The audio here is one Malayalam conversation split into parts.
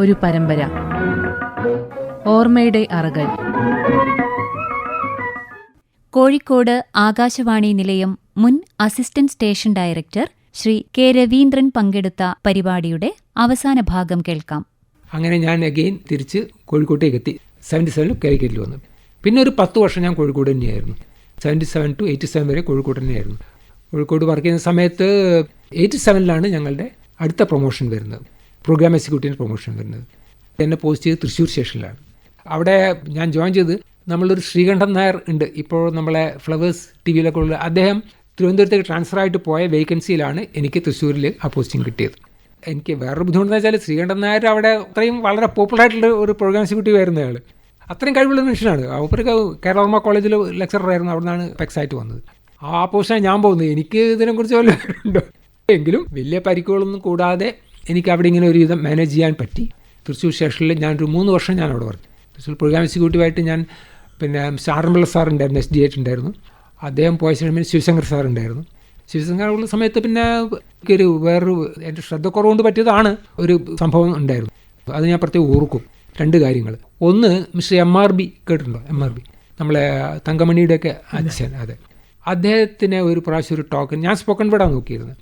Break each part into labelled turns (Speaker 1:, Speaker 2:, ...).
Speaker 1: ഒരു പരമ്പര. ഓർമ്മയുടെ അറകൾ.
Speaker 2: കോഴിക്കോട് ആകാശവാണി നിലയം മുൻ assistant station director Shri K Raveendran പങ്കെടുത്ത പരിപാടിയുടെ അവസാന ഭാഗം കേൾക്കാം.
Speaker 3: അങ്ങനെ ഞാൻ അഗെയിൻ തിരിച്ച് കോഴിക്കോട്ടേക്ക് എത്തി സെവന്റി സെവനിൽ കാലിക്കറ്റിൽ വന്നു. പിന്നെ ഒരു പത്ത് വർഷം ഞാൻ കോഴിക്കോട് തന്നെയായിരുന്നു. Seventy seven to eighty seven വരെ കോഴിക്കോട് തന്നെയായിരുന്നു. കോഴിക്കോട് വർക്ക് ചെയ്യുന്ന സമയത്ത് എയ്റ്റി സെവനിലാണ് ഞങ്ങളുടെ അടുത്ത പ്രൊമോഷൻ വരുന്നത്. പ്രോഗ്രാം എക്സിക്യൂട്ടീവിന് പ്രൊമോഷൻ വരുന്നത്. എന്നെ പോസ്റ്റ് ചെയ്ത് തൃശ്ശൂർ സ്റ്റേഷനിലാണ്. അവിടെ ഞാൻ ജോയിൻ ചെയ്ത് നമ്മളൊരു ശ്രീകണ്ഠൻ നായർ ഉണ്ട്. ഇപ്പോൾ നമ്മളെ ഫ്ലവേഴ്സ് ടി വിയിലൊക്കെ ഉള്ള അദ്ദേഹം തിരുവനന്തപുരത്തേക്ക് ട്രാൻസ്ഫർ ആയിട്ട് പോയ വേക്കൻസിയിലാണ് എനിക്ക് തൃശ്ശൂരിൽ ആ പോസ്റ്റിംഗ് കിട്ടിയത്. എനിക്ക് വേറൊരു ബുദ്ധിമുട്ടെന്ന് വെച്ചാൽ ശ്രീകണ്ഠൻ നായർ അവിടെ അത്രയും വളരെ പോപ്പുലർ ആയിട്ടുള്ള ഒരു പ്രോഗ്രാം എക്സിക്യൂട്ടീവ് ആയിരുന്നു അയാൾ അത്രയും കഴിവുള്ള മനുഷ്യനാണ്. അവർക്ക് കേരളവർമ്മ കോളേജിൽ ലെക്ചറർ ആയിരുന്നു. അവിടെ നിന്നാണ് ഫെക്സ് ആയിട്ട് വന്നത്. ആ പോസ്റ്റാണ് ഞാൻ പോകുന്നത്. എനിക്ക് ഇതിനെക്കുറിച്ച് വല്ല എങ്കിലും വലിയ പരിക്കുകളൊന്നും കൂടാതെ എനിക്ക് അവിടെ ഇങ്ങനെ ഒരു വിധം മാനേജ് ചെയ്യാൻ പറ്റി. തൃശ്ശൂർ സ്റ്റേഷനിൽ ഞാനൊരു മൂന്ന് വർഷം ഞാൻ അവിടെ വർക്ക് തൃശ്ശൂർ പ്രോഗ്രാം എക്സിക്യൂട്ടീവായിട്ട് ഞാൻ പിന്നെ ശാരംപിള്ള സാർ ഉണ്ടായിരുന്നു എസ് ഡി എച്ച് ഉണ്ടായിരുന്നു. അദ്ദേഹം പോയ ശേഷം ശിവശങ്കർ സാർ ഉണ്ടായിരുന്നു. ശിവശങ്കർ ഉള്ള സമയത്ത് പിന്നെ എനിക്കൊരു വേറൊരു എന്റെ ശ്രദ്ധക്കുറവുകൊണ്ട് പറ്റിയതാണ് ഒരു സംഭവം ഉണ്ടായിരുന്നു. അത് ഞാൻ പ്രത്യേകം ഓർക്കും. രണ്ട് കാര്യങ്ങൾ. ഒന്ന് മിസ്റ്റർ എം ആർ ബി കേട്ടിട്ടുണ്ടോ? എം ആർ ബി നമ്മളെ തങ്കമണിയുടെയൊക്കെ അച്ഛൻ അതെ. അദ്ദേഹത്തിന് ഒരു പ്രാവശ്യം ഒരു ടോക്കൺ ഞാൻ സ്പോക്കൺ വേർഡാണ് നോക്കിയിരുന്നത്.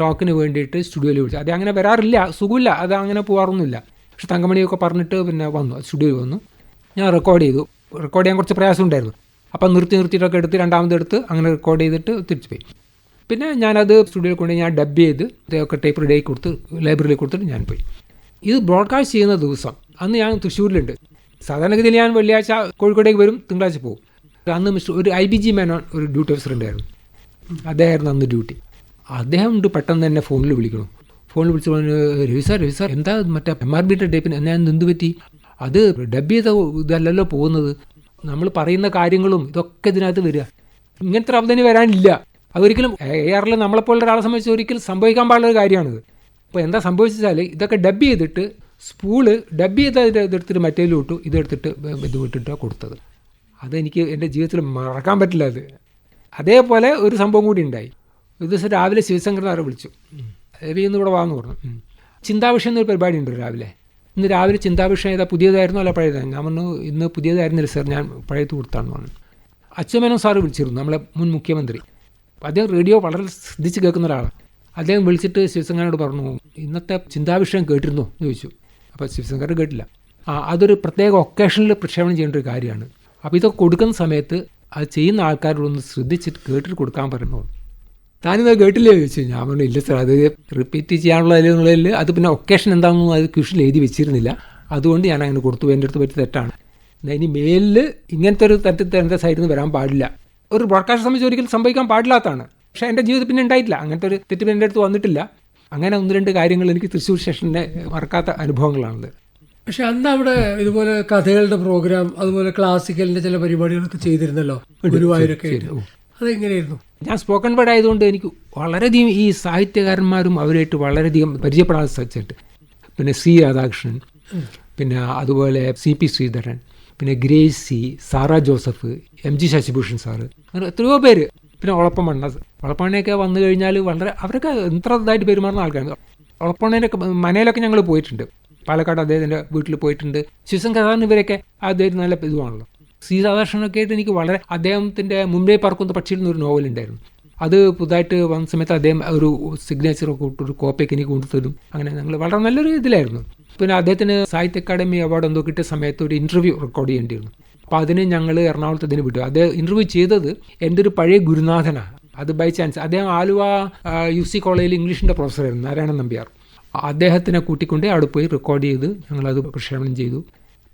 Speaker 3: ടോക്കിന് വേണ്ടിയിട്ട് സ്റ്റുഡിയോയിൽ വിളിച്ചു. അത് അങ്ങനെ വരാറില്ല സുഖമില്ല അത് അങ്ങനെ പോകാറൊന്നുമില്ല പക്ഷെ തങ്കമണിയൊക്കെ പറഞ്ഞിട്ട് പിന്നെ വന്നു സ്റ്റുഡിയോയിൽ വന്നു. ഞാൻ റെക്കോർഡ് ചെയ്തു. റെക്കോർഡ് ചെയ്യാൻ കുറച്ച് പ്രയാസം ഉണ്ടായിരുന്നു. അപ്പം നിർത്തി നിർത്തിയിട്ടൊക്കെ എടുത്ത് രണ്ടാമത് എടുത്ത് അങ്ങനെ റെക്കോർഡ് ചെയ്തിട്ട് തിരിച്ചു പോയി. പിന്നെ ഞാനത് സ്റ്റുഡിയോയിൽ കൊണ്ട് ഞാൻ ഡബ് ചെയ്ത് ഇതൊക്കെ ടേപ്പ് റെഡി കൊടുത്ത് ലൈബ്രറിയിൽ കൊടുത്തിട്ട് ഞാൻ പോയി. ഇത് ബ്രോഡ്കാസ്റ്റ് ചെയ്യുന്ന ദിവസം അന്ന് ഞാൻ തൃശ്ശൂരിലുണ്ട്. സാധാരണഗതിയിൽ ഞാൻ വെള്ളിയാഴ്ച കോഴിക്കോടേക്ക് വരും തിങ്കളാഴ്ച പോകും. അന്ന് മിസ്റ്റർ ഒരു ഐ ബി ജി മേനോൻ ഒരു ഡ്യൂട്ടി ഓഫീസർ ഉണ്ടായിരുന്നു. അദ്ദേഹമായിരുന്നു അന്ന് ഡ്യൂട്ടി അദ്ദേഹം ഉണ്ട് പെട്ടെന്ന് തന്നെ ഫോണിൽ വിളിക്കണം. ഫോണിൽ വിളിച്ച് പറഞ്ഞു രവി സാർ രവി സാർ എന്താ മറ്റേ എം ആർ ബിയുടെ ടൈപ്പിന് എന്നാ എന്ത് പറ്റി? അത് ഡബ് ചെയ്ത ഇതല്ലല്ലോ പോകുന്നത്. നമ്മൾ പറയുന്ന കാര്യങ്ങളും ഇതൊക്കെ ഇതിനകത്ത് വരിക. ഇങ്ങനത്തെ അവധനി വരാനില്ല. അതൊരിക്കലും എ ആറിൽ നമ്മളെപ്പോലുള്ള ഒരാളെ സംബന്ധിച്ച് ഒരിക്കലും സംഭവിക്കാൻ പാടുള്ള കാര്യമാണിത്. അപ്പോൾ എന്താ സംഭവിച്ചാൽ ഇതൊക്കെ ഡബ് ചെയ്തിട്ട് സ്പൂൾ ഡബ് ചെയ്ത ഇത് ഇതെടുത്തിട്ട് മറ്റേലും ഇട്ടു ഇതെടുത്തിട്ട് ഇത് വിട്ടിട്ടാണ് കൊടുത്തത്. അതെനിക്ക് എന്റെ ജീവിതത്തിൽ മറക്കാൻ പറ്റില്ല അത്. അതേപോലെ ഒരു സംഭവം കൂടി ഉണ്ടായി. ഒരു ദിവസം രാവിലെ ശിവശങ്കർ നായരെ വിളിച്ചു. രവി ഇന്ന് ഇവിടെ വാങ്ങുന്നു പറഞ്ഞു. ചിന്താവിഷയം എന്നൊരു പരിപാടി ഉണ്ട് രാവിലെ. ഇന്ന് രാവിലെ ചിന്താവിഷയം ഏതാ പുതിയതായിരുന്നോ അല്ല പഴയതായിരുന്നു ഞാൻ പറഞ്ഞു ഇന്ന് പുതിയതായിരുന്നില്ല സാർ ഞാൻ പഴയത് കൊടുത്താണെന്ന് പറഞ്ഞു. അച്ഛമേനോ സാറ് വിളിച്ചിരുന്നു നമ്മളെ മുൻ മുഖ്യമന്ത്രി. അദ്ദേഹം റേഡിയോ വളരെ ശ്രദ്ധിച്ച് കേൾക്കുന്ന ഒരാളാണ്. അദ്ദേഹം വിളിച്ചിട്ട് ശിവശങ്കരനോട് പറഞ്ഞു ഇന്നത്തെ ചിന്താവിഷയം കേട്ടിരുന്നോ എന്ന് ചോദിച്ചു. അപ്പോൾ ശിവശങ്കർ കേട്ടില്ല. ആ അതൊരു പ്രത്യേക ഒക്കേഷനിൽ പ്രക്ഷേപണം ചെയ്യേണ്ട ഒരു കാര്യമാണ്. അപ്പോൾ ഇതൊക്കെ കൊടുക്കുന്ന സമയത്ത് അത് ചെയ്യുന്ന ആൾക്കാരോടൊന്ന് ശ്രദ്ധിച്ചിട്ട് കേട്ടിട്ട് കൊടുക്കാൻ പറയുന്നു. താനിത് കേട്ടില്ലേ? ചോദിച്ചു. ഞാൻ പറഞ്ഞു ഇല്ല സാർ അത് റിപ്പീറ്റ് ചെയ്യാനുള്ള എന്നുള്ളതിൽ അത് പിന്നെ ഒക്കേഷൻ എന്താണെന്നും അത് ക്വഷനിൽ എഴുതി വെച്ചിരുന്നില്ല. അതുകൊണ്ട് ഞാൻ അങ്ങനെ കൊടുത്തു. എന്റെ അടുത്ത് പറ്റിയ തെറ്റാണ്. എന്നാൽ ഇനി മേലിൽ ഇങ്ങനത്തെ ഒരു തരത്തിൽ എന്റെ സൈഡിൽ നിന്ന് വരാൻ പാടില്ല. ഒരു ബ്രോഡ്കാസ്റ്റ് സംബന്ധിച്ച് ഒരിക്കലും സംഭവിക്കാൻ പാടില്ലാത്തതാണ്. പക്ഷേ എന്റെ ജീവിതത്തിൽ പിന്നെ ഉണ്ടായിട്ടില്ല. അങ്ങനത്തെ ഒരു തെറ്റ് പിന്നെ എന്റെ അടുത്ത് വന്നിട്ടില്ല. അങ്ങനെ ഒന്ന് രണ്ട് കാര്യങ്ങൾ എനിക്ക് തൃശ്ശൂർ സ്റ്റേഷന്റെ മറക്കാത്ത അനുഭവങ്ങളാണത്
Speaker 4: പക്ഷെ അന്ന് അവിടെ ഇതുപോലെ കഥകളുടെ പ്രോഗ്രാം അതുപോലെ ക്ലാസിക്കലിന്റെ ചില പരിപാടികളൊക്കെ ചെയ്തിരുന്നല്ലോ ഗുരുവായൂരൊക്കെ. അതെങ്ങനെയായിരുന്നു?
Speaker 3: ഞാൻ സ്പോക്കൺ വേർഡ് ആയതുകൊണ്ട് എനിക്ക് വളരെയധികം ഈ സാഹിത്യകാരന്മാരും അവരായിട്ട് വളരെയധികം പരിചയപ്പെടാൻ സാധിച്ചിട്ട് പിന്നെ സി രാധാകൃഷ്ണൻ പിന്നെ അതുപോലെ സി പി ശ്രീധരൻ പിന്നെ Gracy Sara Joseph M G Sasibhushan sir അങ്ങനെ എത്രയോ പേര്. പിന്നെ ഒളപ്പമണ്ണ ഒളപ്പമണ്ണയൊക്കെ വന്നു കഴിഞ്ഞാൽ വളരെ അവരൊക്കെ എത്ര ഇതായിട്ട് പെരുമാറുന്ന ആൾക്കാരാണ്. ഒളപ്പമണ്ണേന്റെ മനയിലൊക്കെ ഞങ്ങൾ പോയിട്ടുണ്ട്. പാലക്കാട് അദ്ദേഹത്തിന്റെ വീട്ടിൽ പോയിട്ടുണ്ട്. ശിവശങ്കർ സാറിന് ഇവരൊക്കെ അദ്ദേഹത്തിന് നല്ല ഇതുവാണല്ലോ. സി രാധാകൃഷ്ണനൊക്കെ ആയിട്ട് എനിക്ക് വളരെ അദ്ദേഹത്തിന്റെ മുംബൈ പറക്കുന്ന പക്ഷിയിൽ നോവൽ ഉണ്ടായിരുന്നു. അത് പുതുതായിട്ട് വന്ന സമയത്ത് അദ്ദേഹം ഒരു ഇട്ട് ഒരു കോപ്പിയൊക്കെ എനിക്ക് കൊണ്ടുതരും അങ്ങനെ ഞങ്ങൾ വളരെ നല്ലൊരു ഇതിലായിരുന്നു. പിന്നെ അദ്ദേഹത്തിന് സാഹിത്യ അക്കാദമി അവാർഡ് എന്തോ കിട്ടിയ സമയത്ത് ഒരു ഇന്റർവ്യൂ റെക്കോർഡ് ചെയ്യേണ്ടിയിരുന്നു. അപ്പോൾ അതിന് ഞങ്ങൾ എറണാകുളത്ത് ഇതിന് വിട്ടു. അദ്ദേഹം ഇന്റർവ്യൂ ചെയ്തത് എന്റെ ഒരു പഴയ ഗുരുനാഥനാണ്. അത് ബൈ ചാൻസ് അദ്ദേഹം ആലുവ യു സി കോളേജിൽ ഇംഗ്ലീഷിന്റെ പ്രൊഫസറായിരുന്നു നാരായണൻ നമ്പ്യാർ. അദ്ദേഹത്തിനെ കൂട്ടിക്കൊണ്ട് അവിടെ പോയി റെക്കോർഡ് ചെയ്ത് ഞങ്ങളത് പ്രക്ഷേപണം ചെയ്തു.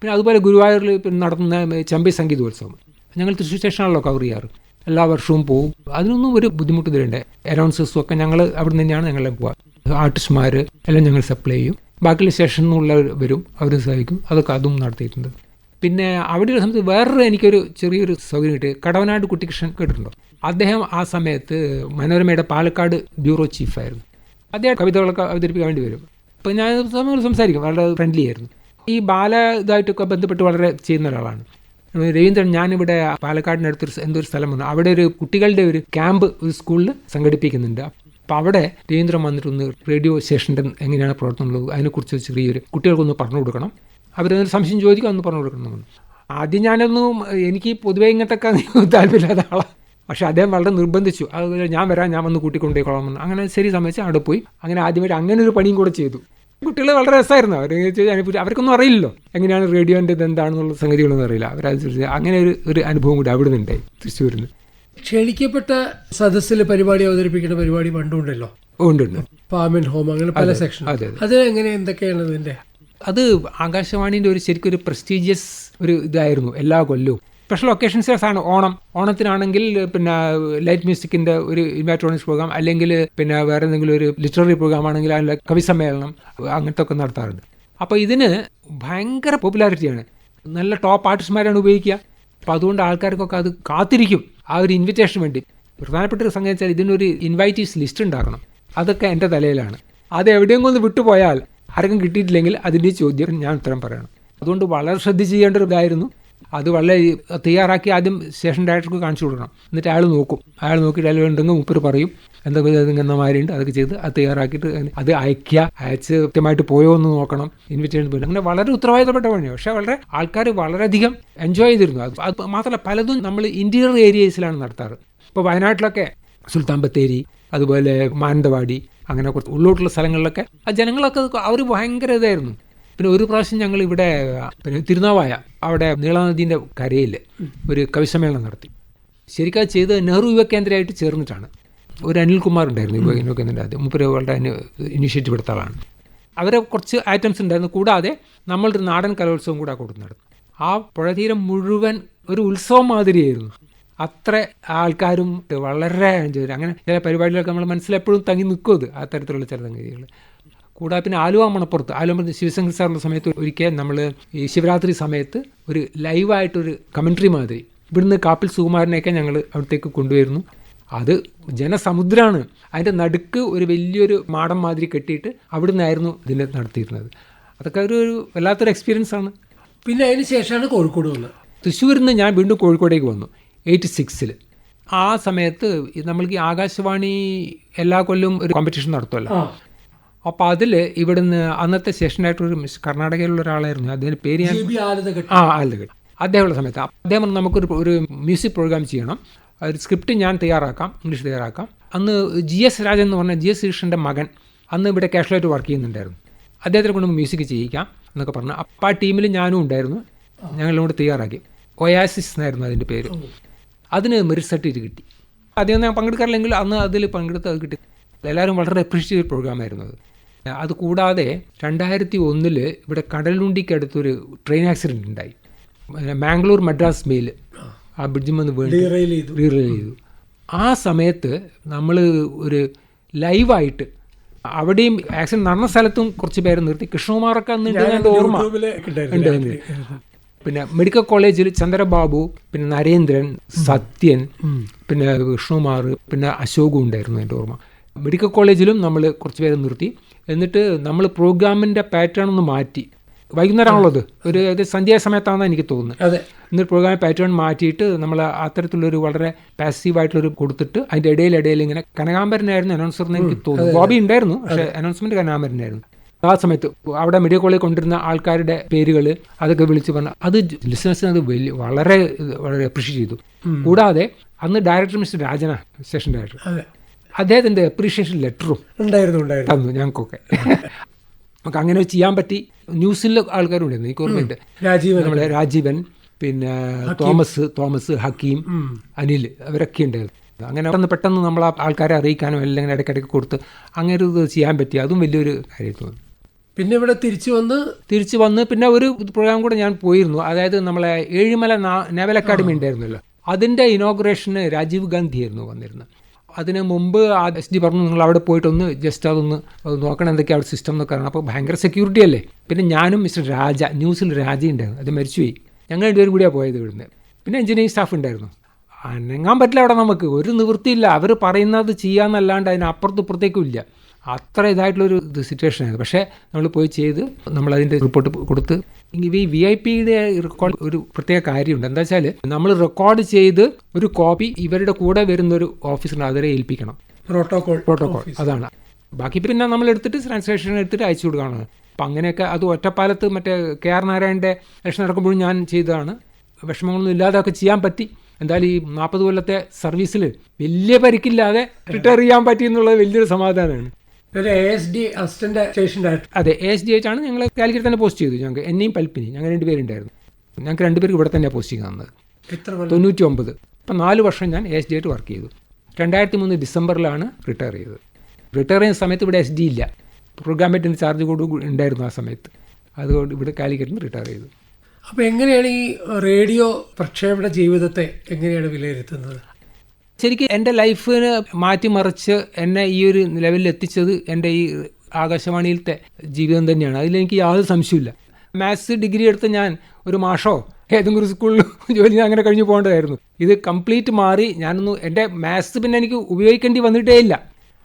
Speaker 3: പിന്നെ അതുപോലെ ഗുരുവായൂരിൽ നടത്തുന്ന ചമ്പി സംഗീതോത്സവം. ഞങ്ങൾ തൃശ്ശൂർ സ്റ്റേഷനാണല്ലോ കവർ ചെയ്യാറ്. എല്ലാ വർഷവും പോവും. അതിനൊന്നും ഒരു ബുദ്ധിമുട്ട് ഇതിലുണ്ട്. അനൗൺസേഴ്സും ഒക്കെ ഞങ്ങൾ അവിടെ തന്നെയാണ് ഞങ്ങളെ പോവുക ആർട്ടിസ്റ്റുമാർ എല്ലാം ഞങ്ങൾ സപ്ലൈ ചെയ്യും. ബാക്കിയുള്ള സ്റ്റേഷനിൽ നിന്നുള്ളവർ വരും അവർ സഹായിക്കും. അതൊക്കെ അതും നടത്തിയിട്ടുണ്ട്. പിന്നെ അവിടെയുള്ള സമയത്ത് വേറൊരു എനിക്കൊരു ചെറിയൊരു സൗകര്യം കിട്ടി. കടവനാട് കുട്ടികൃഷ്ണൻ കേട്ടിട്ടുണ്ടോ? അദ്ദേഹം ആ സമയത്ത് മനോരമയുടെ പാലക്കാട് ബ്യൂറോ ചീഫായിരുന്നു. അദ്ദേഹം കവിതകളൊക്കെ അവതരിപ്പിക്കാൻ വേണ്ടി വരും. അപ്പോൾ ഞാൻ സംസാരിക്കും. വളരെ ഫ്രണ്ട്ലി ആയിരുന്നു. ഈ ബാല ഇതായിട്ടൊക്കെ ബന്ധപ്പെട്ട് വളരെ ചെയ്യുന്ന ഒരാളാണ്. രവീന്ദ്രൻ ഞാനിവിടെ പാലക്കാടിനടുത്തൊരു എന്തൊരു സ്ഥലം വന്നു അവിടെ ഒരു കുട്ടികളുടെ ഒരു ക്യാമ്പ് ഒരു സ്കൂളിൽ സംഘടിപ്പിക്കുന്നുണ്ട്. അപ്പോൾ അവിടെ രവീന്ദ്രൻ വന്നിട്ടൊന്ന് റേഡിയോ സ്റ്റേഷന്റെ എങ്ങനെയാണ് പ്രവർത്തനമുള്ളത് അതിനെക്കുറിച്ച് ചെറിയൊരു കുട്ടികൾക്കൊന്ന് പറഞ്ഞു കൊടുക്കണം. അവരൊരു സംശയം ചോദിക്കുക ഒന്ന് പറഞ്ഞു കൊടുക്കണം ആദ്യം ഞാനൊന്നും എനിക്ക് പൊതുവേ ഇങ്ങനത്തെ താല്പര്യമില്ലാത്ത ആളാണ് പക്ഷേ അദ്ദേഹം വളരെ നിർബന്ധിച്ചു. അത് ഞാൻ വരാം ഞാൻ വന്ന് കൂട്ടിക്കൊണ്ടേക്കോളാം അങ്ങനെ ശരി സമയത്ത് അവിടെ പോയി. അങ്ങനെ ആദ്യമായിട്ട് അങ്ങനെ ഒരു പണിയും കൂടെ ചെയ്തു. കുട്ടികൾ വളരെ രസമായിരുന്നു അവർ അവർക്കൊന്നും അറിയില്ലല്ലോ. എങ്ങനെയാണ് റേഡിയോന്റെ ഇത് എന്താണെന്നുള്ള സംഗതികളൊന്നും അറിയില്ല. അവരനുസരിച്ച് അങ്ങനെ ഒരു ഒരു അനുഭവം കൂടി അവിടെ നിന്നുണ്ടായി തൃശ്ശൂരിൽ നിന്ന്
Speaker 4: ക്ഷണിക്കപ്പെട്ട സദസ്സിൽ പരിപാടി അവതരിപ്പിക്കുന്ന പരിപാടി പണ്ടുണ്ടല്ലോ ഹോം അങ്ങനെ പല സെക്ഷൻ.
Speaker 3: അത്
Speaker 4: എങ്ങനെ എന്തൊക്കെയാണ് അതിന്റെ
Speaker 3: അത് ആകാശവാണീന്റെ ഒരു ശരിക്കും ഒരു പ്രസ്റ്റീജിയസ് ഒരു ഇതായിരുന്നു. എല്ലാ കൊല്ലവും. സ്പെഷ്യൽ ഒക്കേഷൻസാണ് ഓണം. ഓണത്തിനാണെങ്കിൽ പിന്നെ ലൈറ്റ് മ്യൂസിക്കിന്റെ ഒരു ഇലക്ട്രോണിക്സ് പ്രോഗ്രാം അല്ലെങ്കിൽ പിന്നെ വേറെ എന്തെങ്കിലും ഒരു ലിറ്റററി പ്രോഗ്രാം ആണെങ്കിൽ അതിൽ കവി സമ്മേളനം അങ്ങനത്തെ ഒക്കെ നടത്താറുണ്ട്. അപ്പോൾ ഇതിന് ഭയങ്കര പോപ്പുലാരിറ്റിയാണ് നല്ല ടോപ്പ് ആർട്ടിസ്റ്റ്മാരാണ് ഉപയോഗിക്കുക. അപ്പോൾ അതുകൊണ്ട് ആൾക്കാർക്കൊക്കെ അത് കാത്തിരിക്കും. ആ ഒരു ഇൻവിറ്റേഷൻ വേണ്ടി. പ്രധാനപ്പെട്ട ഒരു സംഗതി വെച്ചാൽ ഇതിനൊരു ഇൻവൈറ്റീസ് ലിസ്റ്റ് ഉണ്ടാക്കണം. അതൊക്കെ എന്റെ തലയിലാണ്. അത് എവിടെയെങ്കിലും ഒന്ന് വിട്ടുപോയാൽ ആർക്കും കിട്ടിയിട്ടില്ലെങ്കിൽ അതിന്റെ ചോദ്യം ഞാൻ ഉത്തരം പറയണം. അതുകൊണ്ട് വളരെ ശ്രദ്ധിച്ച് ചെയ്യേണ്ട ഒരു ഇതായിരുന്നു. അത് വളരെ തയ്യാറാക്കി ആദ്യം സ്റ്റേഷൻ ഡയറക്ടർക്ക് കാണിച്ചു കൊടുക്കണം. എന്നിട്ട് അയാൾ നോക്കും. അയാൾ നോക്കിയിട്ട് അയാൾ ഉണ്ടെങ്കിൽ മുപ്പര് പറയും. എന്തെങ്കിലും ഇങ്ങനമാരുണ്ട് അതൊക്കെ ചെയ്ത് അത് തയ്യാറാക്കിയിട്ട് അത് അയക്കുക അയച്ച് കൃത്യമായിട്ട് പോയോ എന്ന് നോക്കണം. ഇൻവിറ്റേഷൻ പോയി അങ്ങനെ വളരെ ഉത്തരവാദിത്തപ്പെട്ട പണിയാണ് പക്ഷേ വളരെ ആൾക്കാർ വളരെയധികം എൻജോയ് ചെയ്തിരുന്നു. അത് മാത്രമല്ല പലതും നമ്മൾ ഇന്റീരിയർ ഏരിയസിലാണ് നടത്താറ്. ഇപ്പോൾ വയനാട്ടിലൊക്കെ സുൽത്താൻ ബത്തേരി അതുപോലെ മാനന്തവാടി അങ്ങനെ കുറച്ച് ഉള്ളോട്ടുള്ള സ്ഥലങ്ങളിലൊക്കെ ആ ജനങ്ങളൊക്കെ അവർ ഭയങ്കര ഇതായിരുന്നു. പിന്നെ ഒരു പ്രാവശ്യം ഞങ്ങൾ ഇവിടെ പിന്നെ തിരുനാവായ അവിടെ നീളനദീന്റെ കരയിൽ ഒരു കവിസമ്മേളനം നടത്തി. ശരിക്കും ചെയ്ത് നെഹ്റു യുവ കേന്ദ്രമായിട്ട് ചേർന്നിട്ടാണ്. ഒരു അനിൽകുമാർ ഉണ്ടായിരുന്നു യുവ യുവ കേന്ദ്രന്റെ ആദ്യം. വളരെ ഇനിഷ്യേറ്റീവ് എടുത്ത ആളാണ്. അവരെ കുറച്ച് ഐറ്റംസ് ഉണ്ടായിരുന്നു. കൂടാതെ നമ്മളൊരു നാടൻ കലോത്സവം കൂടെ കൊടുത്തു ആ പുഴതീരം മുഴുവൻ ഒരു ഉത്സവം മാതിരിയായിരുന്നു. അത്ര ആൾക്കാരും വളരെ അങ്ങനെ ചില പരിപാടികളൊക്കെ നമ്മൾ മനസ്സിലെപ്പോഴും തങ്ങി നിൽക്കും അത്. ആ തരത്തിലുള്ള ചില സംഗതികൾ കൂടാതെ പിന്നെ ആലുവ മണപ്പുറത്ത് ആലുവ മണപ്പുറത്ത് ശിവശങ്കർ സാറിന്റെ സമയത്ത് ഒരിക്കൽ നമ്മൾ ഈ ശിവരാത്രി സമയത്ത് ഒരു ലൈവായിട്ടൊരു കമൻട്രി മാതിരി ഇവിടുന്ന് കാപ്പിൽ സുകുമാരനെയൊക്കെ ഞങ്ങൾ അവിടത്തേക്ക് കൊണ്ടുവരുന്നു. അത് ജനസമുദ്രമാണ് അതിന്റെ നടുക്ക് ഒരു വലിയൊരു മാടം മാതിരി കെട്ടിയിട്ട് അവിടെ നിന്നായിരുന്നു ഇതിനെ നടത്തിയിരുന്നത്. അതൊക്കെ ഒരു ഒരു വല്ലാത്തൊരു എക്സ്പീരിയൻസ് ആണ്.
Speaker 4: പിന്നെ അതിന് ശേഷമാണ് കോഴിക്കോട് വന്നത്.
Speaker 3: തൃശ്ശൂരിൽ നിന്ന് ഞാൻ വീണ്ടും കോഴിക്കോടേക്ക് വന്നു എയ്റ്റി സിക്സിൽ ആ സമയത്ത് നമ്മൾക്ക് ആകാശവാണി എല്ലാ കൊല്ലവും ഒരു കോമ്പറ്റീഷൻ നടത്തുമല്ലോ. അപ്പോൾ അതിൽ ഇവിടുന്ന് അന്നത്തെ ഒരു മിസ് കർണാടകയിലുള്ള ഒരാളായിരുന്നു. അദ്ദേഹം പേര് ഞാൻ ആ ആലുകൾ അദ്ദേഹമുള്ള സമയത്ത്. അദ്ദേഹം നമുക്കൊരു ഒരു മ്യൂസിക് പ്രോഗ്രാം ചെയ്യണം. ഒരു സ്ക്രിപ്റ്റ് ഞാൻ തയ്യാറാക്കാം ഇംഗ്ലീഷ് തയ്യാറാക്കാം. അന്ന് ജി എസ് രാജൻ എന്ന് പറഞ്ഞ ജി എസ് കൃഷ്ണന്റെ മകൻ അന്ന് ഇവിടെ കാഷ്വലായിട്ട് വർക്ക് ചെയ്യുന്നുണ്ടായിരുന്നു. അദ്ദേഹത്തിനെ കൊണ്ട് മ്യൂസിക് ചെയ്യിക്കാം എന്നൊക്കെ പറഞ്ഞു. അപ്പോൾ ആ ടീമിൽ ഞാനും ഉണ്ടായിരുന്നു. ഞങ്ങളും കൂടെ തയ്യാറാക്കി. ഒയാസിസ് എന്നായിരുന്നു അതിന്റെ പേര്. അതിന് മെറിറ്റ് സർട്ടിഫിക്കറ്റ് കിട്ടി. അദ്ദേഹം ഞാൻ പങ്കെടുക്കാറില്ലെങ്കിൽ അന്ന് അതിൽ പങ്കെടുത്ത് അത് കിട്ടി. എല്ലാവരും വളരെ അപ്രീഷിയേറ്റ് പ്രോഗ്രാം പ്രോഗ്രാമായിരുന്നു അത്. അത് കൂടാതെ രണ്ടായിരത്തി ഒന്നിൽ ഇവിടെ കടലുണ്ടിക്കടുത്തൊരു ട്രെയിൻ ആക്സിഡന്റ് ഉണ്ടായി. മാംഗ്ലൂർ മദ്രാസ് മെയിൽ ആ ബ്രിഡ്ജിൽ വന്ന് വീണ്
Speaker 4: ഡീറെയിൽ ചെയ്തു.
Speaker 3: ആ സമയത്ത് നമ്മൾ ഒരു ലൈവായിട്ട് അവിടെയും ആക്സിഡന്റ് നടന്ന സ്ഥലത്തും കുറച്ച് പേര് നിർത്തി. കൃഷ്ണകുമാറൊക്കെ എന്റെ ഓർമ്മ. പിന്നെ മെഡിക്കൽ കോളേജിൽ ചന്ദ്രബാബു പിന്നെ നരേന്ദ്രൻ സത്യൻ പിന്നെ കൃഷ്ണകുമാർ പിന്നെ അശോകും ഉണ്ടായിരുന്നു എന്റെ ഓർമ്മ. മെഡിക്കൽ കോളേജിലും നമ്മൾ കുറച്ച് പേരെ നിർത്തി. എന്നിട്ട് നമ്മൾ പ്രോഗ്രാമിന്റെ പാറ്റേൺ ഒന്ന് മാറ്റി. വൈകുന്നേരമാണുള്ളത്. ഒരു ഇത് സന്ധ്യാസമയത്താണെന്ന് എനിക്ക് തോന്നുന്നത്.
Speaker 4: അതെ.
Speaker 3: എന്നിട്ട് പ്രോഗ്രാം പാറ്റേൺ മാറ്റിയിട്ട് നമ്മൾ അത്തരത്തിലൊരു വളരെ പാസീവായിട്ടുള്ളൊരു കൊടുത്തിട്ട് അതിന്റെ ഇടയിൽ ഇടയിൽ ഇങ്ങനെ കനകാംബരനായിരുന്നു അനൗൺസർ എന്ന് എനിക്ക് തോന്നുന്നു ബോബി ഉണ്ടായിരുന്നു. പക്ഷേ അനൗൺസ്മെന്റ് കനകാംബരനായിരുന്നു. ആ സമയത്ത് അവിടെ മെഡിക്കൽ കോളേജിൽ കൊണ്ടിരുന്ന ആൾക്കാരുടെ പേരുകൾ അതൊക്കെ വിളിച്ച് പറഞ്ഞു അത് ബിസിനസ്സിന് അത് വലിയ വളരെ വളരെ അപ്രീഷിയേറ്റ് ചെയ്തു. കൂടാതെ അന്ന് director mister Rajan station director അദ്ദേഹത്തിന്റെ അപ്രീഷിയേഷൻ ലെറ്ററും
Speaker 4: ഉണ്ടായിരുന്നു ഉണ്ടായിരുന്നു.
Speaker 3: തന്നു ഞങ്ങൾക്കൊക്കെ. നമുക്ക് അങ്ങനെ ചെയ്യാൻ പറ്റി. ന്യൂസിലെ ആൾക്കാരുണ്ടായിരുന്നു എനിക്ക് ഓർമ്മയുണ്ട്
Speaker 4: രാജീവൻ.
Speaker 3: നമ്മളെ രാജീവൻ പിന്നെ തോമസ് തോമസ് ഹക്കീം അനിൽ അവരൊക്കെ ഉണ്ടായിരുന്നു. അങ്ങനെ പെട്ടെന്ന് പെട്ടെന്ന് നമ്മൾ ആ ആൾക്കാരെ അറിയിക്കാനോ അല്ലെങ്കിൽ ഇങ്ങനെ ഇടയ്ക്കിടയ്ക്ക് കൊടുത്ത് അങ്ങനെ ഒരു ഇത് ചെയ്യാൻ പറ്റി. അതും വലിയൊരു കാര്യം തോന്നി.
Speaker 4: പിന്നെ ഇവിടെ തിരിച്ചു വന്ന്?
Speaker 3: തിരിച്ചു വന്ന് പിന്നെ ഒരു പ്രോഗ്രാം കൂടെ ഞാൻ പോയിരുന്നു. അതായത് നമ്മളെ ഏഴിമല നേവൽ അക്കാഡമി ഉണ്ടായിരുന്നല്ലോ. അതിന്റെ ഇനോഗ്രേഷന് രാജീവ് ഗാന്ധി ആയിരുന്നു വന്നിരുന്നത്. അതിന് മുമ്പ് ആ എസ് ഡി പറഞ്ഞു നിങ്ങൾ അവിടെ പോയിട്ടൊന്ന് ജസ്റ്റ് അതൊന്ന് അത് നോക്കണം എന്തൊക്കെയാണ് അവിടെ സിസ്റ്റം എന്നൊക്കെ അപ്പോൾ ഭയങ്കര സെക്യൂരിറ്റി അല്ലേ? പിന്നെ ഞാനും മിസ്റ്റർ രാജ ന്യൂസിൽ രാജ ഉണ്ടായിരുന്നു അത് മരിച്ചുപോയി. ഞങ്ങൾ രണ്ടുപേരും കൂടിയാണ് പോയത് ഇവിടുന്ന്. പിന്നെ എഞ്ചിനീയറിംഗ് സ്റ്റാഫ് ഉണ്ടായിരുന്നു. അനങ്ങാൻ പറ്റില്ല അവിടെ നമുക്ക്. ഒരു നിവൃത്തിയില്ല. അവർ പറയുന്നത് ചെയ്യാന്നല്ലാണ്ട് അതിനപ്പുറത്തും ഇപ്പുറത്തേക്കും ഇല്ല. അത്ര ഇതായിട്ടുള്ളൊരു സിറ്റുവേഷൻ ആയിരുന്നു. പക്ഷേ നമ്മൾ പോയി ചെയ്ത് നമ്മൾ അതിന്റെ റിപ്പോർട്ട് കൊടുത്ത് ഈ വി ഐ പിയുടെ റെക്കോർഡ് ഒരു പ്രത്യേക കാര്യമുണ്ട്. എന്താ വെച്ചാൽ നമ്മൾ റെക്കോർഡ് ചെയ്ത് ഒരു കോപ്പി ഇവരുടെ കൂടെ വരുന്ന ഒരു ഓഫീസറിന് അവരെ ഏൽപ്പിക്കണം.
Speaker 4: പ്രോട്ടോകോൾ
Speaker 3: പ്രോട്ടോകോൾ അതാണ്. ബാക്കി പിന്നെ നമ്മൾ എടുത്തിട്ട് ട്രാൻസ്ലേഷൻ എടുത്തിട്ട് അയച്ചു കൊടുക്കുകയാണ്. അപ്പം അങ്ങനെയൊക്കെ അത് ഒറ്റപ്പാലത്ത് മറ്റേ കെ ആർ നാരായണന്റെ ഇലക്ഷൻ നടക്കുമ്പോഴും ഞാൻ ചെയ്തതാണ്. വിഷമങ്ങളൊന്നും ഇല്ലാതെ ഒക്കെ ചെയ്യാൻ പറ്റി. എന്തായാലും ഈ നാൽപ്പത് കൊല്ലത്തെ സർവീസിൽ വലിയ പരിക്കില്ലാതെ റിട്ടയർ ചെയ്യാൻ പറ്റി എന്നുള്ളത് വലിയൊരു സമാധാനമാണ്.
Speaker 4: എ
Speaker 3: അതെ എ എസ് ഡി എച്ച് ആണ് ഞങ്ങൾ കാലിക്കറ്റ് തന്നെ പോസ്റ്റ് ചെയ്തു ഞങ്ങൾക്ക് എന്നെയും പൽപ്പിനി ഞങ്ങൾ രണ്ടുപേരുണ്ടായിരുന്നു ഞങ്ങൾക്ക് രണ്ടുപേർക്ക് ഇവിടെ തന്നെ തന്നത്.
Speaker 4: എത്ര കൊല്ലം?
Speaker 3: തൊണ്ണൂറ്റി ഒമ്പത് ഇപ്പം നാല് വർഷം ഞാൻ എസ് ഡി ആയിട്ട് വർക്ക് ചെയ്തു. രണ്ടായിരത്തി മൂന്ന് ഡിസംബറിലാണ് റിട്ടയർ ചെയ്തത്. റിട്ടയർ ചെയ്യുന്ന സമയത്ത് ഇവിടെ എസ് ഡി ഇല്ല. പ്രോഗ്രാമേറ്റിന്റെ ചാർജ് കൂടും ഉണ്ടായിരുന്നു ആ സമയത്ത്. അതുകൊണ്ട് ഇവിടെ കാലിക്കറ്റിൽ നിന്ന് റിട്ടയർ ചെയ്തു.
Speaker 4: അപ്പൊ എങ്ങനെയാണ് ഈ റേഡിയോ പ്രക്ഷേപണ ജീവിതത്തെ എങ്ങനെയാണ് വിലയിരുത്തുന്നത്?
Speaker 3: ശരിക്കും എന്റെ ലൈഫിന് മാറ്റിമറിച്ച് എന്നെ ഈ ഒരു ലെവലിൽ എത്തിച്ചത് എന്റെ ഈ ആകാശവാണിയിലത്തെ ജീവിതം തന്നെയാണ്. അതിലെനിക്ക് യാതൊരു സംശയമില്ല മാത്സ് ഡിഗ്രി എടുത്ത് ഞാൻ ഒരു മാഷോ ഏതെങ്കിലും ഒരു സ്കൂളിൽ ജോലി അങ്ങനെ കഴിഞ്ഞു പോകേണ്ടതായിരുന്നു. ഇത് കംപ്ലീറ്റ് മാറി ഞാനൊന്ന് എന്റെ മാത്സ് പിന്നെ എനിക്ക് ഉപയോഗിക്കേണ്ടി വന്നിട്ടേ ഇല്ല.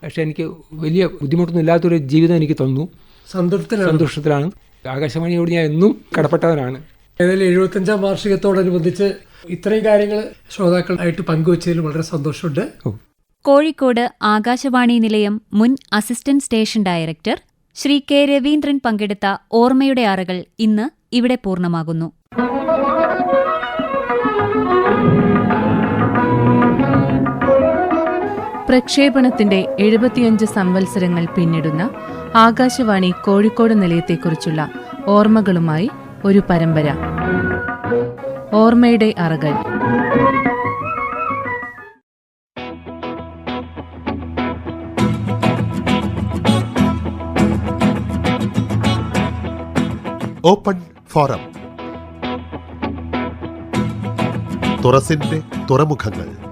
Speaker 3: പക്ഷേ എനിക്ക് വലിയ ബുദ്ധിമുട്ടൊന്നും ഇല്ലാത്തൊരു ജീവിതം എനിക്ക് തന്നു.
Speaker 4: സന്തോഷത്തിലാണ്.
Speaker 3: സന്തോഷത്തിലാണ്. ആകാശവാണിയോട് ഞാൻ എന്നും കടപ്പെട്ടവനാണ്.
Speaker 4: ഏതായാലും എഴുപത്തഞ്ചാം വാർഷികത്തോടനുബന്ധിച്ച് ഇത്രയും കാര്യങ്ങൾ ശ്രോതാക്കളായിട്ട് പങ്കുവച്ചതിൽ വളരെ സന്തോഷമുണ്ട്.
Speaker 2: കോഴിക്കോട് ആകാശവാണി നിലയം മുൻ assistant station director Shri K Raveendran പങ്കെടുത്ത ഓർമ്മയുടെ അറകൾ ഇന്ന് ഇവിടെ പൂർണമാകുന്നു.
Speaker 1: പ്രക്ഷേപണത്തിന്റെ എഴുപത്തിയഞ്ച് സംവത്സരങ്ങൾ പിന്നിടുന്ന ആകാശവാണി കോഴിക്കോട് നിലയത്തെക്കുറിച്ചുള്ള ഓർമ്മകളുമായി ഒരു പരമ്പര. ഓർമ്മയുടെ അറകൾ.
Speaker 5: ഓപ്പൺ ഫോറം തുറസിന്റെ തുറമുഖങ്ങൾ.